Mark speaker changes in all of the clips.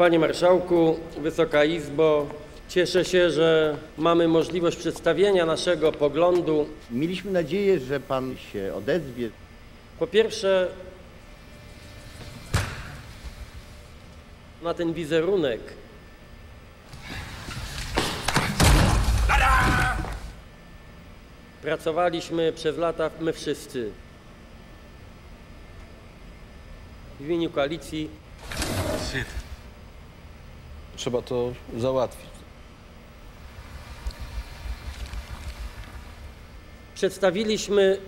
Speaker 1: Panie Marszałku, Wysoka Izbo, cieszę się, że mamy możliwość przedstawienia naszego poglądu.
Speaker 2: Mieliśmy nadzieję, że pan się odezwie.
Speaker 1: Po pierwsze, na ten wizerunek pracowaliśmy przez lata my wszyscy. W imieniu koalicji
Speaker 3: Trzeba to załatwić.
Speaker 1: Przedstawiliśmy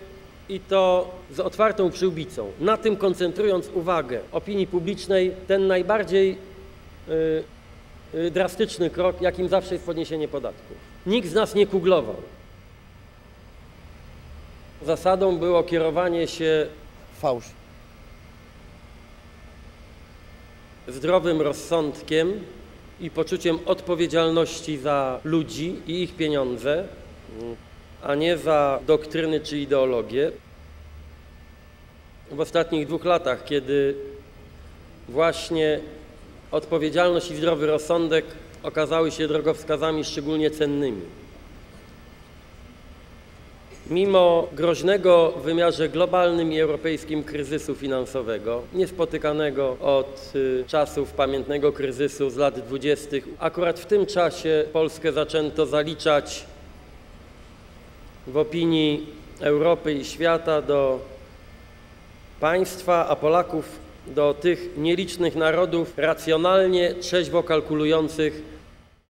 Speaker 1: i to z otwartą przyłbicą, na tym koncentrując uwagę opinii publicznej, ten najbardziej y, y, drastyczny krok, jakim zawsze jest podniesienie podatków. Nikt z nas nie kuglował. Zasadą było kierowanie się
Speaker 2: Fałsz.
Speaker 1: zdrowym rozsądkiem i poczuciem odpowiedzialności za ludzi i ich pieniądze, a nie za doktryny czy ideologie. W ostatnich dwóch latach, kiedy właśnie odpowiedzialność i zdrowy rozsądek okazały się drogowskazami szczególnie cennymi. Mimo groźnego w wymiarze globalnym i europejskim kryzysu finansowego, niespotykanego od y, czasów pamiętnego kryzysu z lat dwudziestych, akurat w tym czasie Polskę zaczęto zaliczać w opinii Europy i świata do państwa, a Polaków do tych nielicznych narodów racjonalnie, trzeźwo kalkulujących